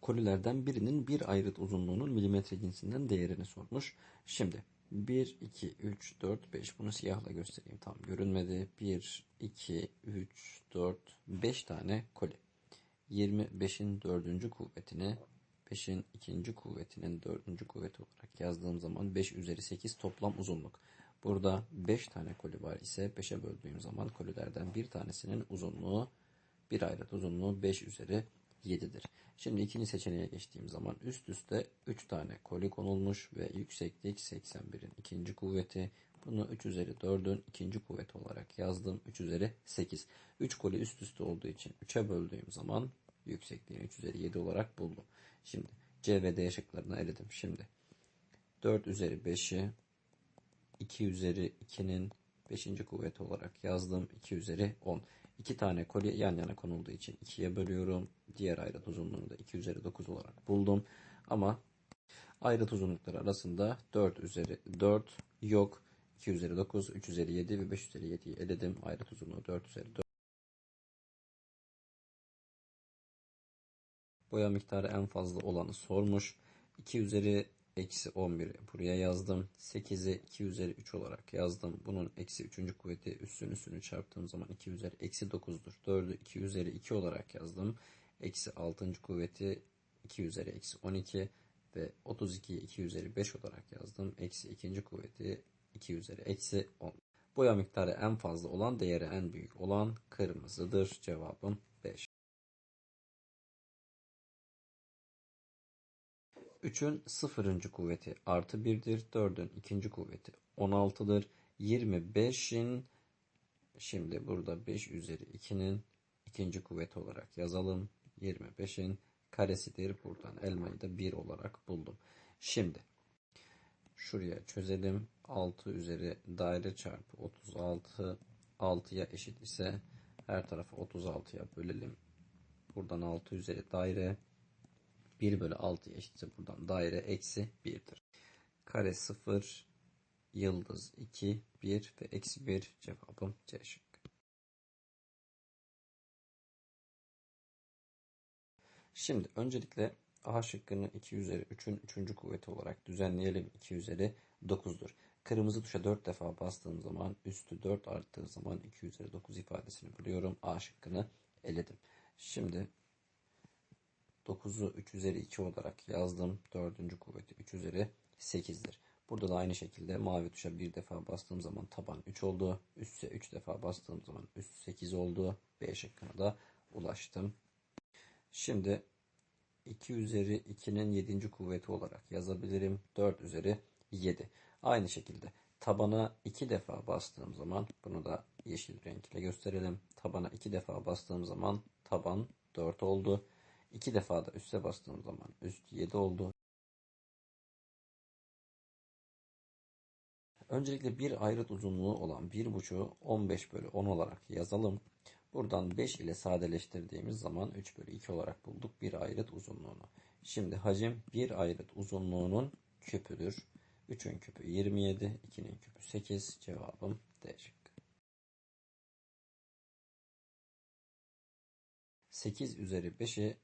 kolilerden birinin bir ayrıt uzunluğunun milimetre cinsinden değerini sormuş. Şimdi 1, 2, 3, 4, 5 bunu siyahla göstereyim. Tam görünmedi. 1, 2, 3, 4, 5 tane koli. 25'in dördüncü kuvvetini 5'in ikinci kuvvetinin dördüncü kuvveti olarak yazdığım zaman 5 üzeri 8 toplam uzunluk. Burada 5 tane koli var ise 5'e böldüğüm zaman kolilerden bir tanesinin uzunluğu bir ayrıt uzunluğu 5 üzeri 7'dir. Şimdi ikinci seçeneğe geçtiğim zaman üst üste 3 tane koli konulmuş ve yükseklik 81'in ikinci kuvveti. Bunu 3 üzeri 4'ün ikinci kuvveti olarak yazdım. 3 üzeri 8. 3 koli üst üste olduğu için 3'e böldüğüm zaman yüksekliğini 3 üzeri 7 olarak buldum. Şimdi C ve D şıklarını eledim. Şimdi 4 üzeri 5'i 2 üzeri 2'nin 5. kuvveti olarak yazdım. 2 üzeri 10. 2 tane koli yan yana konulduğu için 2'ye bölüyorum. Diğer ayrıt uzunluğunu da 2 üzeri 9 olarak buldum. Ama ayrıt uzunlukları arasında 4 üzeri 4 yok. 2 üzeri 9, 3 üzeri 7 ve 5 üzeri 7'yi eledim. Ayrıt uzunluğu 4 üzeri 4. Boya miktarı en fazla olanı sormuş. 2 üzeri eksi 11'i buraya yazdım. 8'i 2 üzeri 3 olarak yazdım. Bunun eksi 3. kuvveti üstün üstünü çarptığım zaman 2 üzeri eksi 9'dur. 4'ü 2 üzeri 2 olarak yazdım. Eksi 6. kuvveti 2 üzeri eksi 12 ve 32'yi 2 üzeri 5 olarak yazdım. Eksi 2. kuvveti 2 üzeri eksi 10. Boya miktarı en fazla olan değeri en büyük olan kırmızıdır. Cevabım 5. 3'ün sıfırıncı kuvveti artı 1'dir. 4'ün ikinci kuvveti 16'dır. 25'in şimdi burada 5 üzeri 2'nin ikinci kuvveti olarak yazalım. 25'in karesidir. Buradan elmayı da 1 olarak buldum. Şimdi şuraya çözelim. 6 üzeri daire çarpı 36 6'ya eşit ise her tarafı 36'ya bölelim. Buradan 6 üzeri daire 1 bölü 6 eşitse buradan daire eksi 1'dir. Kare 0, yıldız 2, 1 ve eksi 1 cevabım C şıkkı. Şimdi öncelikle A şıkkını 2 üzeri 3'ün 3. kuvveti olarak düzenleyelim. 2 üzeri 9'dur. Kırmızı tuşa 4 defa bastığım zaman üstü 4 arttığı zaman 2 üzeri 9 ifadesini buluyorum. A şıkkını eledim. Şimdi 9'u 3 üzeri 2 olarak yazdım. 4. kuvveti 3 üzeri 8'dir. Burada da aynı şekilde mavi tuşa bir defa bastığım zaman taban 3 oldu. Üste 3 defa bastığım zaman üst 8 oldu. B şıkkına da ulaştım. Şimdi 2 üzeri 2'nin 7. kuvveti olarak yazabilirim. 4 üzeri 7. Aynı şekilde tabana 2 defa bastığım zaman bunu da yeşil renkle gösterelim. Tabana 2 defa bastığım zaman taban 4 oldu. İki defa da üste bastığım zaman üst 7 oldu. Öncelikle bir ayrıt uzunluğu olan 1.5'u 15 bölü 10 olarak yazalım. Buradan 5 ile sadeleştirdiğimiz zaman 3 bölü 2 olarak bulduk bir ayrıt uzunluğunu. Şimdi hacim bir ayrıt uzunluğunun küpüdür. 3'ün küpü 27, 2'nin küpü 8. Cevabım D şıkkı. 8 üzeri 5'i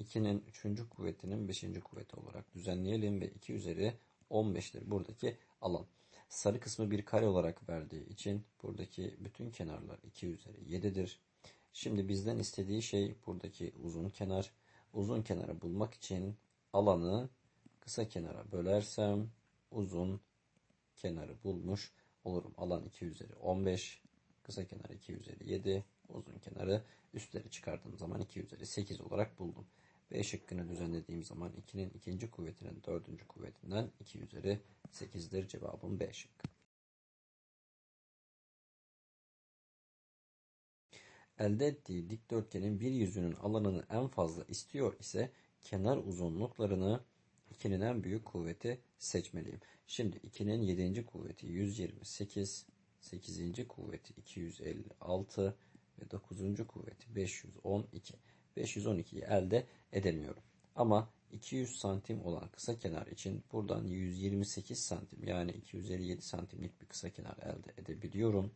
2'nin 3. kuvvetinin 5. kuvveti olarak düzenleyelim ve 2 üzeri 15'tir buradaki alan. Sarı kısmı bir kare olarak verdiği için buradaki bütün kenarlar 2 üzeri 7'dir. Şimdi bizden istediği şey buradaki uzun kenar. Uzun kenarı bulmak için alanı kısa kenara bölersem uzun kenarı bulmuş olurum. Alan 2 üzeri 15, kısa kenar 2 üzeri 7, uzun kenarı üstleri çıkardığım zaman 2 üzeri 8 olarak buldum. B şıkkını düzenlediğim zaman 2'nin ikinci kuvvetinin dördüncü kuvvetinden 2 üzeri 8'dir. Cevabım B şıkkı. Elde ettiği dikdörtgenin bir yüzünün alanını en fazla istiyor ise kenar uzunluklarını 2'nin en büyük kuvveti seçmeliyim. Şimdi 2'nin 7. kuvveti 128, 8. kuvveti 256 ve 9. kuvveti 512. 512'yi elde edemiyorum. Ama 200 santim olan kısa kenar için buradan 128 santim yani 257 santimlik bir kısa kenar elde edebiliyorum.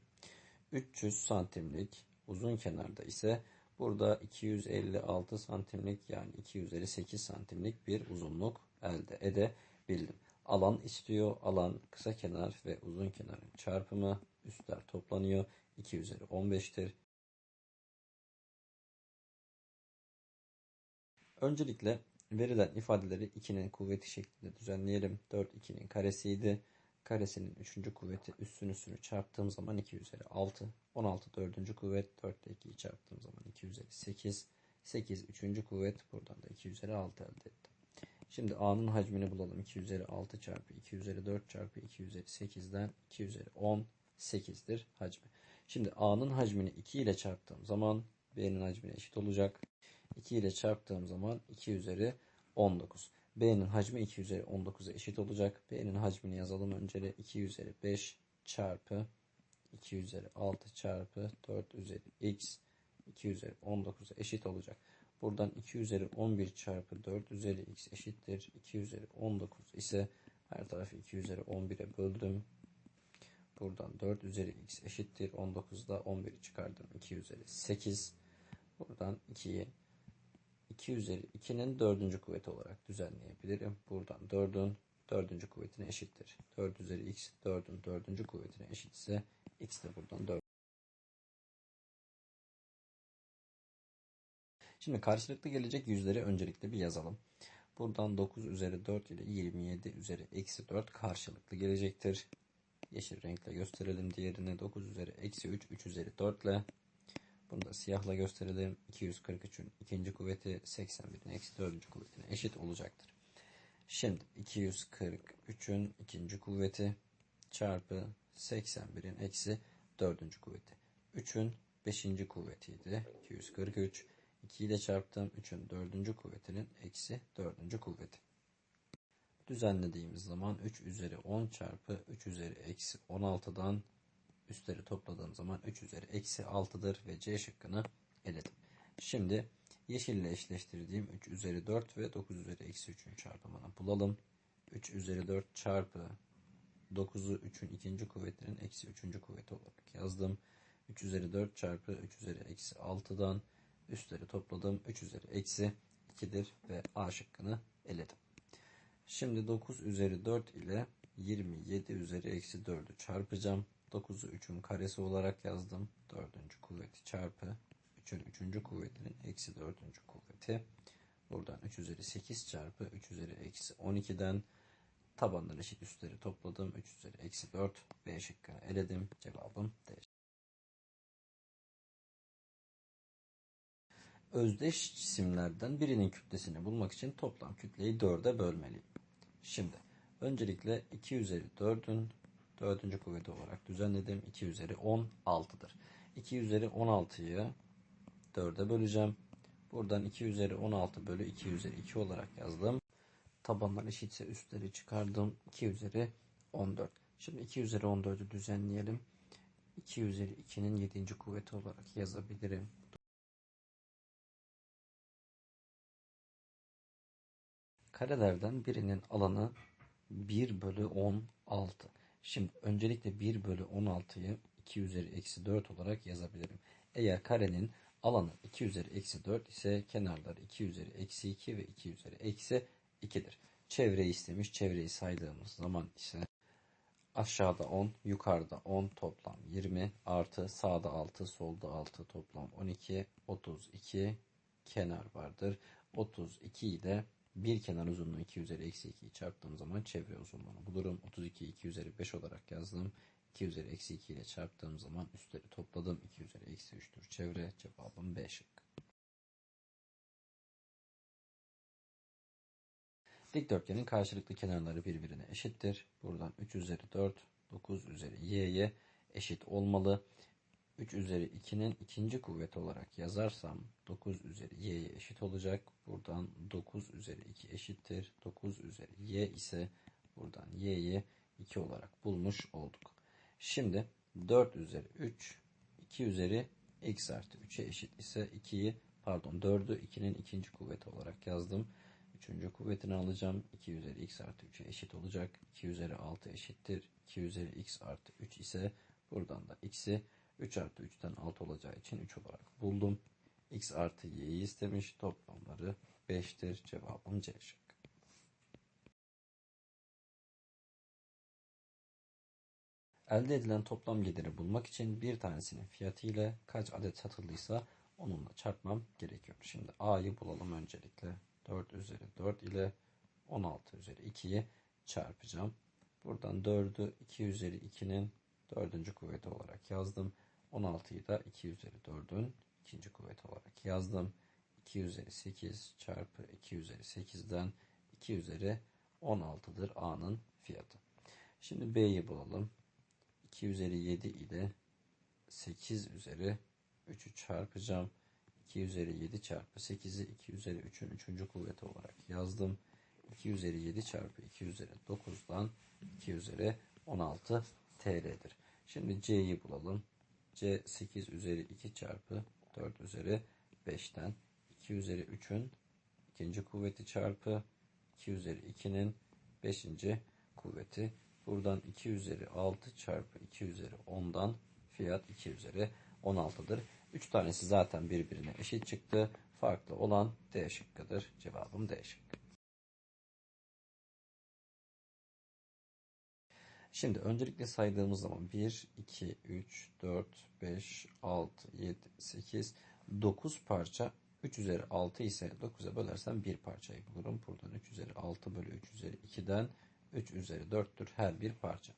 300 santimlik uzun kenarda ise Burada 256 santimlik yani 2 üzeri 8 santimlik bir uzunluk elde edebildim. Alan istiyor. Alan kısa kenar ve uzun kenarın çarpımı. Üstler toplanıyor. 2 üzeri 15'tir. Öncelikle verilen ifadeleri 2'nin kuvveti şeklinde düzenleyelim. 4 2'nin karesiydi. Karesinin 3. kuvveti üstün üstünü çarptığım zaman 2 üzeri 6. 16 4. kuvvet 4 ile 2'yi çarptığım zaman 2 üzeri 8. 8 3. kuvvet buradan da 2 üzeri 6 elde ettim. Şimdi A'nın hacmini bulalım. 2 üzeri 6 çarpı 2 üzeri 4 çarpı 2 üzeri 8'den 2 üzeri 10 8'dir hacmi. Şimdi A'nın hacmini 2 ile çarptığım zaman B'nin hacmine eşit olacak. 2 ile çarptığım zaman 2 üzeri 19. B'nin hacmi 2 üzeri 19'a eşit olacak. B'nin hacmini yazalım önce 2 üzeri 5 çarpı 2 üzeri 6 çarpı 4 üzeri x 2 üzeri 19'a eşit olacak. Buradan 2 üzeri 11 çarpı 4 üzeri x eşittir. 2 üzeri 19 ise her tarafı 2 üzeri 11'e böldüm. Buradan 4 üzeri x eşittir. 19'da 11'i çıkardım. 2 üzeri 8. Buradan 2'yi 2 üzeri 2'nin 4. kuvveti olarak düzenleyebilirim. Buradan 4'ün 4. kuvvetine eşittir. 4 üzeri x 4'ün 4. kuvvetine eşitse x de buradan 4. Şimdi karşılıklı gelecek yüzleri öncelikle bir yazalım. Buradan 9 üzeri 4 ile 27 üzeri eksi 4 karşılıklı gelecektir. Yeşil renkle gösterelim. Diğerini 9 üzeri eksi 3, 3 üzeri 4 ile. Bunu da siyahla gösterelim. 243'ün ikinci kuvveti 81'in eksi 4. kuvvetine eşit olacaktır. Şimdi 243'ün ikinci kuvveti çarpı 81'in eksi 4. kuvveti. 3'ün 5. kuvvetiydi. 243. 2 ile çarptım. 3'ün 4. kuvvetinin eksi 4. kuvveti. Düzenlediğimiz zaman 3 üzeri 10 çarpı 3 üzeri eksi 16'dan üstleri topladığım zaman 3 üzeri eksi 6'dır ve C şıkkını eledim. Şimdi yeşille eşleştirdiğim 3 üzeri 4 ve 9 üzeri eksi 3'ün çarpımını bulalım. 3 üzeri 4 çarpı 9'u 3'ün ikinci kuvvetinin eksi 3. kuvveti olarak yazdım. 3 üzeri 4 çarpı 3 üzeri eksi 6'dan üstleri topladım. 3 üzeri eksi 2'dir ve A şıkkını eledim. Şimdi 9 üzeri 4 ile 27 üzeri eksi 4'ü çarpacağım. 9'u 3'ün karesi olarak yazdım. 4. kuvveti çarpı 3'ün 3. kuvvetinin eksi 4. kuvveti. Buradan 3 üzeri 8 çarpı 3 üzeri eksi 12'den tabanları eşit üstleri topladım. 3 üzeri eksi 4 B şıkkını eledim. Cevabım D. Özdeş cisimlerden birinin kütlesini bulmak için toplam kütleyi 4'e bölmeliyim. Şimdi öncelikle 2 üzeri 4'ün 4. kuvveti olarak düzenledim. 2 üzeri 16'dır. 2 üzeri 16'yı 4'e böleceğim. Buradan 2 üzeri 16 bölü 2 üzeri 2 olarak yazdım. Tabanlar eşitse üstleri çıkardım. 2 üzeri 14. Şimdi 2 üzeri 14'ü düzenleyelim. 2 üzeri 2'nin 7. kuvveti olarak yazabilirim. Karelerden birinin alanı 1 bölü 16. Şimdi öncelikle 1 bölü 16'yı 2 üzeri eksi 4 olarak yazabilirim. Eğer karenin alanı 2 üzeri eksi 4 ise kenarları 2 üzeri eksi 2 ve 2 üzeri eksi 2'dir. Çevreyi istemiş. Çevreyi saydığımız zaman ise aşağıda 10, yukarıda 10 toplam 20 artı sağda 6, solda 6 toplam 12, 32 kenar vardır. 32 ile bir kenar uzunluğu 2 üzeri eksi 2'yi çarptığım zaman çevre uzunluğunu bulurum. 32 2 üzeri 5 olarak yazdım. 2 üzeri eksi 2 ile çarptığım zaman üstleri topladım. 2 üzeri eksi 3'tür çevre. Cevabım B şık. Dikdörtgenin karşılıklı kenarları birbirine eşittir. Buradan 3 üzeri 4, 9 üzeri y'ye eşit olmalı. 3 üzeri 2'nin ikinci kuvveti olarak yazarsam 9 üzeri y'ye eşit olacak. Buradan 9 üzeri 2 eşittir. 9 üzeri y ise buradan y'yi 2 olarak bulmuş olduk. Şimdi 4 üzeri 3 2 üzeri x artı 3'e eşit ise 2'yi pardon 4'ü 2'nin ikinci kuvveti olarak yazdım. Üçüncü kuvvetini alacağım. 2 üzeri x artı 3'e eşit olacak. 2 üzeri 6 eşittir. 2 üzeri x artı 3 ise buradan da x'i 3 artı 3'ten 6 olacağı için 3 olarak buldum. x artı y'yi istemiş. Toplamları 5'tir. Cevabım C şıkkı. Elde edilen toplam geliri bulmak için bir tanesinin fiyatı ile kaç adet satıldıysa onunla çarpmam gerekiyor. Şimdi A'yı bulalım öncelikle. 4 üzeri 4 ile 16 üzeri 2'yi çarpacağım. Buradan 4'ü 2 üzeri 2'nin dördüncü kuvveti olarak yazdım. 16'yı da 2 üzeri 4'ün ikinci kuvveti olarak yazdım. 2 üzeri 8 çarpı 2 üzeri 8'den 2 üzeri 16'dır A'nın fiyatı. Şimdi B'yi bulalım. 2 üzeri 7 ile 8 üzeri 3'ü çarpacağım. 2 üzeri 7 çarpı 8'i 2 üzeri 3'ün 3. kuvveti olarak yazdım. 2 üzeri 7 çarpı 2 üzeri 9'dan 2 üzeri 16 TL'dir. Şimdi C'yi bulalım. C 8 üzeri 2 çarpı 4 üzeri 5'ten 2 üzeri 3'ün ikinci kuvveti çarpı 2 üzeri 2'nin 5. kuvveti. Buradan 2 üzeri 6 çarpı 2 üzeri 10'dan fiyat 2 üzeri 16'dır. 3 tanesi zaten birbirine eşit çıktı. Farklı olan D şıkkıdır. Cevabım D şıkkı. Şimdi öncelikle saydığımız zaman 1, 2, 3, 4, 5, 6, 7, 8, 9 parça 3 üzeri 6 ise 9'a bölersem bir parçayı bulurum. Buradan 3 üzeri 6 bölü 3 üzeri 2'den 3 üzeri 4'tür her bir parça.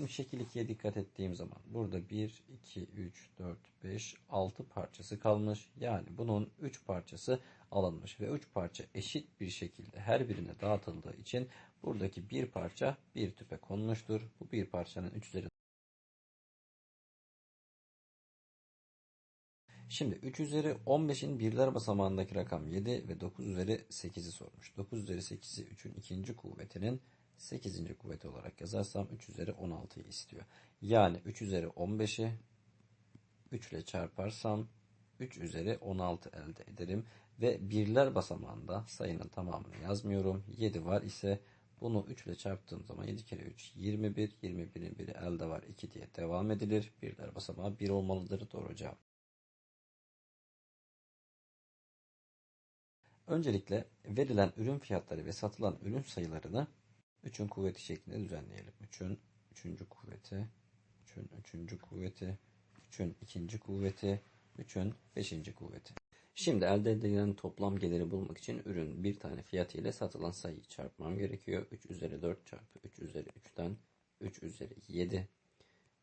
Şimdi şekil 2'ye dikkat ettiğim zaman burada 1, 2, 3, 4, 5, 6 parçası kalmış. Yani bunun 3 parçası alınmış ve 3 parça eşit bir şekilde her birine dağıtıldığı için buradaki bir parça bir tüpe konmuştur. Bu bir parçanın 3 üzeri Şimdi 3 üzeri 15'in birler basamağındaki rakam 7 ve 9 üzeri 8'i sormuş. 9 üzeri 8'i 3'ün ikinci kuvvetinin 8. kuvveti olarak yazarsam 3 üzeri 16'yı istiyor. Yani 3 üzeri 15'i 3 ile çarparsam 3 üzeri 16 elde ederim. Ve birler basamağında sayının tamamını yazmıyorum. 7 var ise bunu 3 ile çarptığım zaman 7 kere 3 21. 21'in biri elde var 2 diye devam edilir. Birler basamağı 1 olmalıdır. Doğru cevap. Öncelikle verilen ürün fiyatları ve satılan ürün sayılarını 3'ün kuvveti şeklinde düzenleyelim. 3'ün 3. kuvveti, 3'ün 3. kuvveti, 3'ün 2. kuvveti, 3'ün 5. kuvveti. Şimdi elde edilen toplam geliri bulmak için ürün bir tane fiyatı ile satılan sayıyı çarpmam gerekiyor. 3 üzeri 4 çarpı 3 üzeri 3'ten 3 üzeri 7,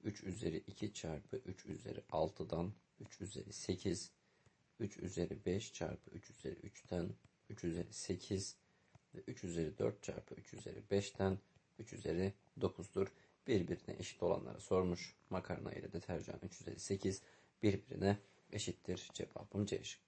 3 üzeri 2 çarpı 3 üzeri 6'dan 3 üzeri 8, 3 üzeri 5 çarpı 3 üzeri 3'ten 3 üzeri 8 ve 3 üzeri 4 çarpı 3 üzeri 5'ten 3 üzeri 9'dur. Birbirine eşit olanları sormuş. Makarna ile deterjan 3 üzeri 8 birbirine eşittir. Cevabım C şıkkı.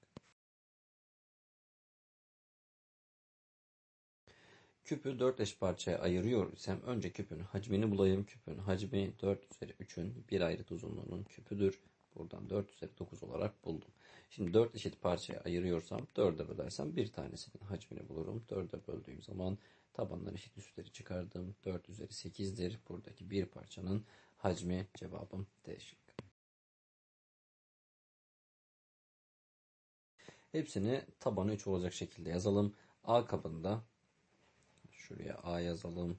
Küpü 4 eş parçaya ayırıyor isem önce küpün hacmini bulayım. Küpün hacmi 4 üzeri 3'ün bir ayrıt uzunluğunun küpüdür. Buradan 4 üzeri 9 olarak buldum. Şimdi 4 eşit parçaya ayırıyorsam 4'e bölersem bir tanesinin hacmini bulurum. 4'e böldüğüm zaman tabanlar eşit üstleri çıkardım. 4 üzeri 8'dir. Buradaki bir parçanın hacmi cevabım D şıkkı. Hepsini tabanı 3 olacak şekilde yazalım. A kabında şuraya A yazalım.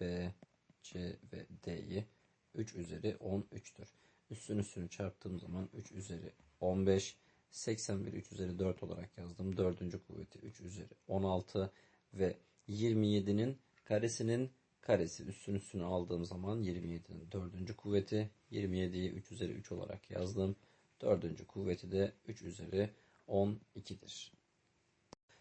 B, C ve D'yi 3 üzeri 13'tür. Üstün üstünü çarptığım zaman 3 üzeri 15, 81 3 üzeri 4 olarak yazdım. Dördüncü kuvveti 3 üzeri 16 ve 27'nin karesinin karesi üstün üstünü aldığım zaman 27'nin dördüncü kuvveti 27'yi 3 üzeri 3 olarak yazdım. Dördüncü kuvveti de 3 üzeri 12'dir.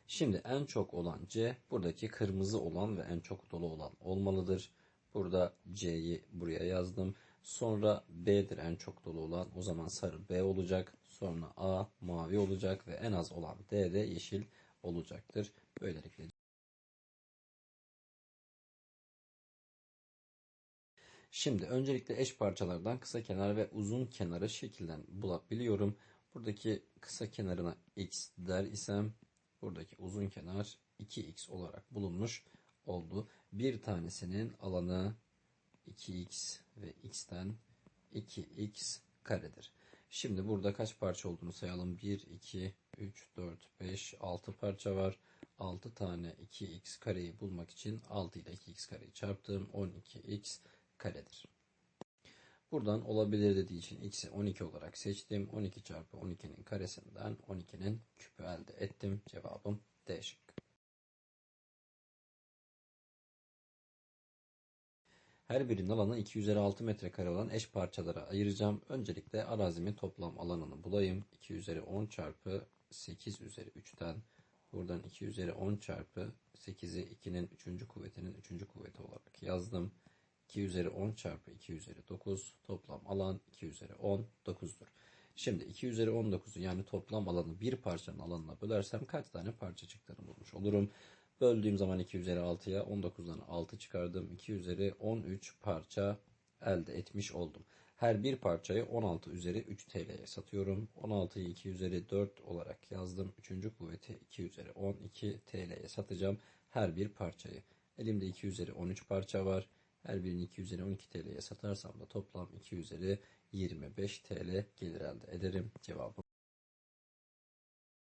Şimdi en çok olan C buradaki kırmızı olan ve en çok dolu olan olmalıdır. Burada C'yi buraya yazdım. Sonra B'dir en çok dolu olan. O zaman sarı B olacak. Sonra A mavi olacak ve en az olan D de yeşil olacaktır. Böylelikle Şimdi öncelikle eş parçalardan kısa kenar ve uzun kenarı şekilden bulabiliyorum. Buradaki kısa kenarına x der isem buradaki uzun kenar 2x olarak bulunmuş oldu. Bir tanesinin alanı 2x ve x'ten 2x karedir. Şimdi burada kaç parça olduğunu sayalım. 1, 2, 3, 4, 5, 6 parça var. 6 tane 2x kareyi bulmak için 6 ile 2x kareyi çarptım. 12x karedir. Buradan olabilir dediği için x'i 12 olarak seçtim. 12 çarpı 12'nin karesinden 12'nin küpü elde ettim. Cevabım D şıkkı. Her birinin alanı 2 üzeri 6 metrekare olan eş parçalara ayıracağım. Öncelikle arazimin toplam alanını bulayım. 2 üzeri 10 çarpı 8 üzeri 3'ten buradan 2 üzeri 10 çarpı 8'i 2'nin 3. kuvvetinin 3. kuvveti olarak yazdım. 2 üzeri 10 çarpı 2 üzeri 9 toplam alan 2 üzeri 10 9'dur. Şimdi 2 üzeri 19'u yani toplam alanı bir parçanın alanına bölersem kaç tane parça çıktığını bulmuş olurum. Böldüğüm zaman 2 üzeri 6'ya 19'dan 6 çıkardım. 2 üzeri 13 parça elde etmiş oldum. Her bir parçayı 16 üzeri 3 TL'ye satıyorum. 16'yı 2 üzeri 4 olarak yazdım. 3. kuvveti 2 üzeri 12 TL'ye satacağım. Her bir parçayı. Elimde 2 üzeri 13 parça var. Her birini 2 üzeri 12 TL'ye satarsam da toplam 2 üzeri 25 TL gelir elde ederim. Cevabım